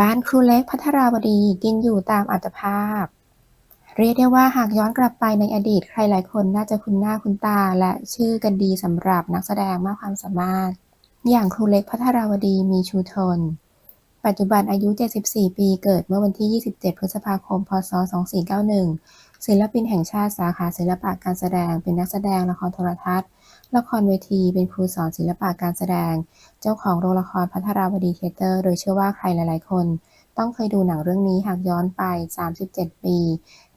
บ้านครูเล็กพัทราวดีกินอยู่ตามอัตภาพ เรียกได้ว่าหากย้อนกลับไปในอดีตใครหลายคนน่าจะคุ้นหน้าคุ้นตา และชื่อกันดีสำหรับนักแสดงมากความสามารถ อย่างครูเล็กพัทราวดีมีชูทน ปัจจุบันอายุ 74 ปีเกิดเมื่อวันที่ 27 พฤษภาคม พศ 2491 ศิลปินแห่งชาติสาขาศิลปะการแสดง เป็นนักแสดงละครโทรทัศน์ ละครเวที เป็นครูสอนศิลปะการแสดง เจ้าของโรงละครพัทราวดีเทเตอร์ โดยเชื่อว่าใครหลาย ๆ คน ต้องเคยดูหนังเรื่องนี้หากย้อนไป 37 ปี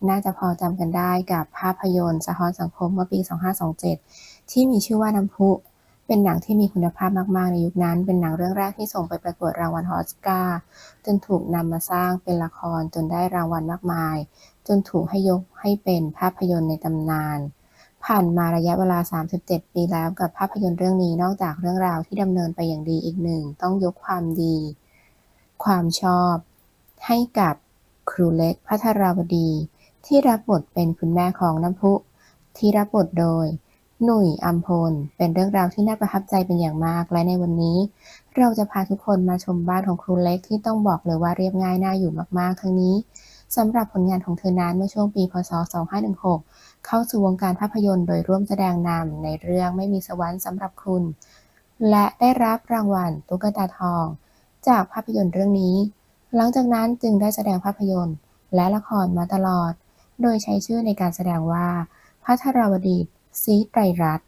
น่าจะพอจำกันได้กับภาพยนตร์สะท้อนสังคมเมื่อปี 2527 ที่มีชื่อว่าน้ำพุ เป็นหนังที่มีคุณภาพมาก ๆ ในยุคนั้น เป็นหนังเรื่องแรกที่ส่งไปประกวดรางวัลออสการ์ จนถูกนำมาสร้างเป็นละครจนได้รางวัลมากมาย จนถูกให้ยกให้เป็นภาพยนตร์ในตำนาน ผ่านมาระยะเวลา 37 ปีแล้วกับภาพยนตร์เรื่องนี้ นอกจากเรื่องราวที่ดำเนินไปอย่างดีอีกหนึ่ง ต้องยกความดี ความชอบ ให้กับครูเล็กภัทราวดี ที่รับบทเป็นคุณแม่ของน้ำพุ ที่รับบทโดย หนุ่ยอัมพล เป็นเรื่องราวที่น่าประทับใจเป็นอย่างมาก และในวันนี้ เราจะพาทุกคนมาชมบ้านของครูเล็กที่ต้องบอกเลยว่าเรียบง่ายน่าอยู่มากๆ ทั้งนี้สำหรับผลงานของเธอนั้นเมื่อช่วงปีพศ 2516 เข้าสู่วงการภาพยนตร์โดยร่วมแสดงนำในเรื่องไม่มีสวรรค์สำหรับคุณ และได้รับรางวัลตุ๊กตาทอง จากภาพยนตร์เรื่องนี้ หลังจากนั้นจึงได้แสดงภาพยนตร์ และละครมาตลอด โดยใช้ชื่อในการแสดงว่าพัทราวดี ศรีไตรรัตน์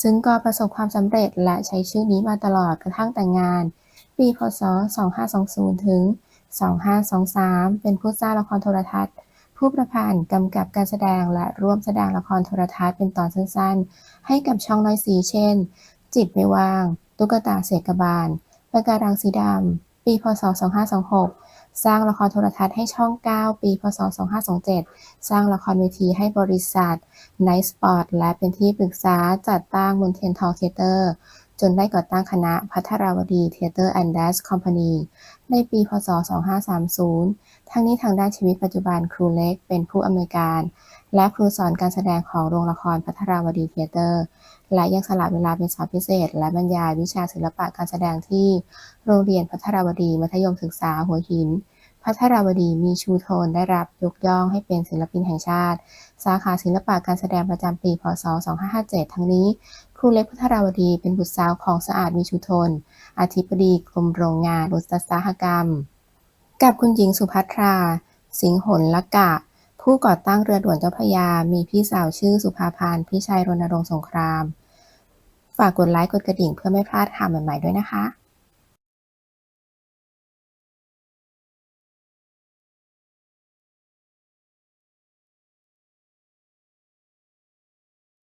ซึ่งก็ประสบความสำเร็จและใช้ชื่อนี้มาตลอดกระทั่งแต่งงาน ปีพศ 2520 ถึง 2523 เป็นผู้สร้างละครโทรทัศน์ ผู้ประพันธ์กำกับการแสดงและร่วมแสดงละครโทรทัศน์เป็นตอนสั้นๆ ให้กับช่องน้อยสีเช่น จิตไม่ว่าง ตุ๊กตาเสกบาลประการังสีดำ ปีพศ 2526 สร้างละครโทรทัศน์ให้ช่อง 9 ปี พศ 2527 สร้างละครเวทีให้บริษัทไนท์สปอร์ตและเป็นที่ปรึกษาจัดตั้งมนเทียนทอลเทเตอร์ จนได้ก่อตั้งคณะพัทราวดีเทเตอร์แอนด์ Dance Company ในปี พศ 2530 ทั้งนี้ทางด้านชีวิตปัจจุบันครูเล็กเป็นผู้อำนวยการ และครูสอนการแสดงของโรงละครพัทราวดีเทเตอร์ และยังสละเวลาเป็นสอนพิเศษ และบรรยายวิชาศิลปะการแสดงที่โรงเรียนพัทราวดีมัธยมศึกษาหัวหิน พัทราวดีมีชูโทนได้รับยกย่องให้เป็นศิลปินแห่งชาติ สาขาศิลปะการแสดงประจำปี พศ 2557 ทั้งนี้ ครูเล็กพัทราวดีเป็นบุตรสาวของสะอาดมีชูโทนอธิบดีกรมโรงงานอุตสาหกรรม กับคุณหญิงสุภัทรา สิงหนละกะ ผู้ก่อตั้งเรือด่วนเจ้าพระยา มีพี่สาวชื่อสุภาพานพี่ชายรณรงค์สงคราม ฝากกดไลค์กดกระดิ่งเพื่อไม่พลาดข่าวใหม่ๆด้วยนะคะ